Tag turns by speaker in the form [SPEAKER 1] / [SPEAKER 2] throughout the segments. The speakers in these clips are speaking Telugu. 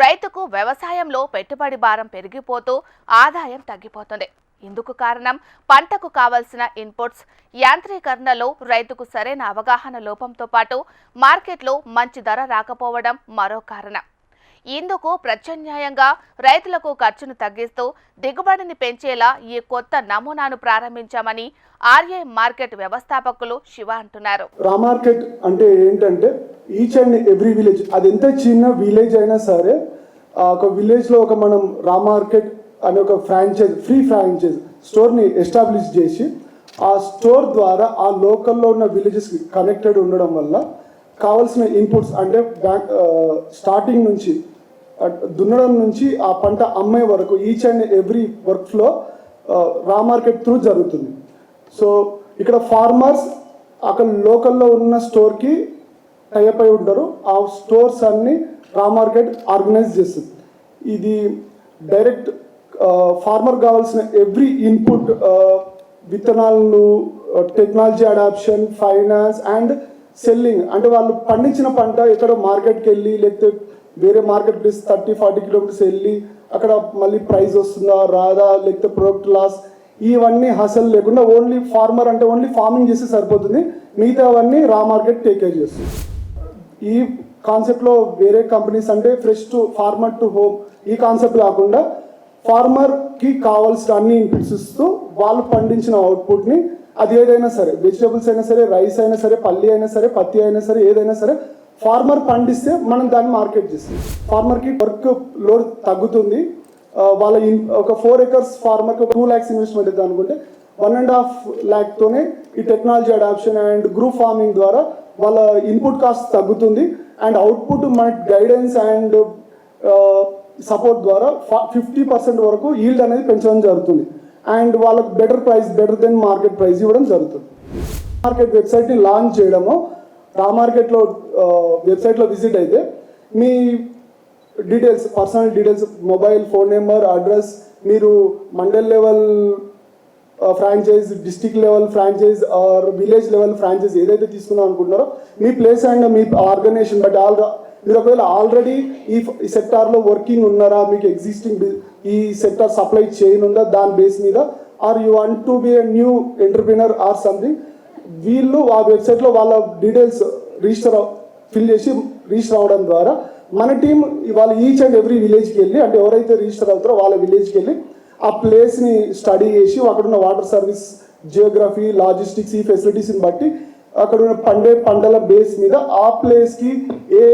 [SPEAKER 1] రైతుకు వ్యవసాయంలో పెట్టుబడి భారం పెరిగిపోతూ ఆదాయం తగ్గిపోతుంది. ఇందుకు కారణం పంటకు కావలసిన ఇన్పుట్స్ యాంత్రీకరణలో రైతుకు సరైన అవగాహన లోపంతో పాటు మార్కెట్లో మంచి ధర రాకపోవడం మరో కారణం. ఇందుకు ప్రత్యామ్నాయంగా రైతులకు ఖర్చును తగ్గిస్తూ దిగుబడిని పెంచేలా ఈ కొత్త నమూనాను ప్రారంభించామని ఆర్ఏ మార్కెట్ వ్యవస్థాపకులు శివ అంటున్నారు.
[SPEAKER 2] రా మార్కెట్ అంటే ఏంటంటే ఈచ్ అండ్ ఎవ్రీ విలేజ్ అది ఎంత చిన్న విలేజ్ అయినా సరే ఒక విలేజ్లో ఒక మనం రా మార్కెట్ అనే ఒక ఫ్రాంచైజ్ ఫ్రీ ఫ్రాంచైజ్ స్టోర్ని ఎస్టాబ్లిష్ చేసి ఆ స్టోర్ ద్వారా ఆ లోకల్లో ఉన్న విలేజెస్కి కనెక్టెడ్ ఉండడం వల్ల కావాల్సిన ఇన్పుట్స్ అంటే బ్యాంక్ స్టార్టింగ్ నుంచి దున్నడం నుంచి ఆ పంట అమ్మే వరకు each and every work flow raw market through జరుగుతుంది. సో ఇక్కడ ఫార్మర్స్ అక్కడ లోకల్లో ఉన్న స్టోర్కి టైప్ అయి ఉంటారు. ఆ స్టోర్స్ అన్ని రా మార్కెట్ ఆర్గనైజ్ చేస్తుంది. ఇది డైరెక్ట్ ఫార్మర్ కావాల్సిన ఎవ్రీ ఇన్పుట్ విత్తనాలు technology adoption finance and selling అంటే వాళ్ళు పండించిన పంట ఎక్కడో మార్కెట్కి వెళ్ళి లేకపోతే వేరే market place thirty forty kilometres వెళ్ళి అక్కడ మళ్ళీ ప్రైస్ వస్తుందా రాదా లేకపోతే ప్రొడక్ట్ లాస్ ఇవన్నీ హసల్ లేకుండా ఓన్లీ ఫార్మర్ అంటే ఓన్లీ ఫార్మింగ్ చేస్తే సరిపోతుంది. మిగతా అవన్నీ రా మార్కెట్ టేక్ కేర్ చేస్తుంది. ఈ కాన్సెప్ట్లో వేరే కంపెనీస్ అంటే fresh to farmer to home ఈ కాన్సెప్ట్ కాకుండా ఫార్మర్కి కావాల్సిన అన్ని ఇన్పుట్స్ ఇస్తూ వాళ్ళు పండించిన అవుట్పుట్ని అది ఏదైనా సరే వెజిటబుల్స్ అయినా సరే రైస్ అయినా సరే పల్లి అయినా సరే పత్తి అయినా సరే ఏదైనా సరే ఫార్మర్ పండిస్తే మనం దాన్ని మార్కెట్ చేస్తాం. ఫార్మర్కి వర్క్ లోడ్ తగ్గుతుంది. వాళ్ళ ఒక ఫోర్ ఎకర్స్ ఫార్మర్కి టూ ల్యాక్స్ ఇన్వెస్ట్మెంట్ అవుతుంది అనుకుంటే వన్ అండ్ హాఫ్ ల్యాక్తోనే ఈ technology adoption and group farming ద్వారా వాళ్ళ ఇన్పుట్ కాస్ట్ తగ్గుతుంది. అండ్ అవుట్పుట్ మన గైడెన్స్ అండ్ సపోర్ట్ ద్వారా ఫిఫ్టీ పర్సెంట్ వరకు ఈల్డ్ అనేది పెంచడం జరుగుతుంది. అండ్ వాళ్ళకి better price better then market price ఇవ్వడం జరుగుతుంది. మార్కెట్ వెబ్సైట్ని లాంచ్ చేయడము రా మార్కెట్లో వెబ్సైట్లో విజిట్ అయితే మీ details personal details mobile phone number address మీరు mandal level franchise district level franchise or village level franchise ఏదైతే తీసుకుందాం అనుకుంటున్నారో మీ ప్లేస్ అండ్ మీ ఆర్గనైజేషన్ బట్ ఆల్ మీరు ఒకవేళ ఆల్రెడీ ఈ ఈ సెక్టార్లో వర్కింగ్ ఉన్నారా? మీకు ఎగ్జిస్టింగ్ ఈ సెక్టార్ సప్లై చైన్ ఉందా? దాని బేస్ మీద are you want to be a new entrepreneur or something వీళ్ళు ఆ వెబ్సైట్లో వాళ్ళ డీటెయిల్స్ రిజిస్టర్ ఫిల్ చేసి రిజిస్టర్ అవ్వడం ద్వారా మన టీం వాళ్ళ ఈచ్ అండ్ ఎవ్రీ విలేజ్కి వెళ్ళి అంటే ఎవరైతే రిజిస్టర్ అవుతారో వాళ్ళ విలేజ్కి వెళ్ళి ఆ ప్లేస్ని స్టడీ చేసి అక్కడున్న వాటర్ సర్వీస్ జియోగ్రఫీ లాజిస్టిక్స్ ఈ ఫెసిలిటీస్ని బట్టి అక్కడ ఉన్న పండే పంటల బేస్ మీద ఆ ప్లేస్కి ఏ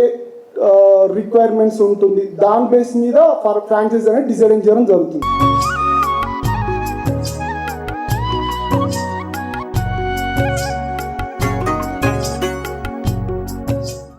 [SPEAKER 2] రిక్వైర్మెంట్స్ ఉంటుంది. దాని బేస్ మీద ఫర్ ఫ్రాంచైజ్ అనేది డిసైడ్ చేయడం జరుగుతుంది.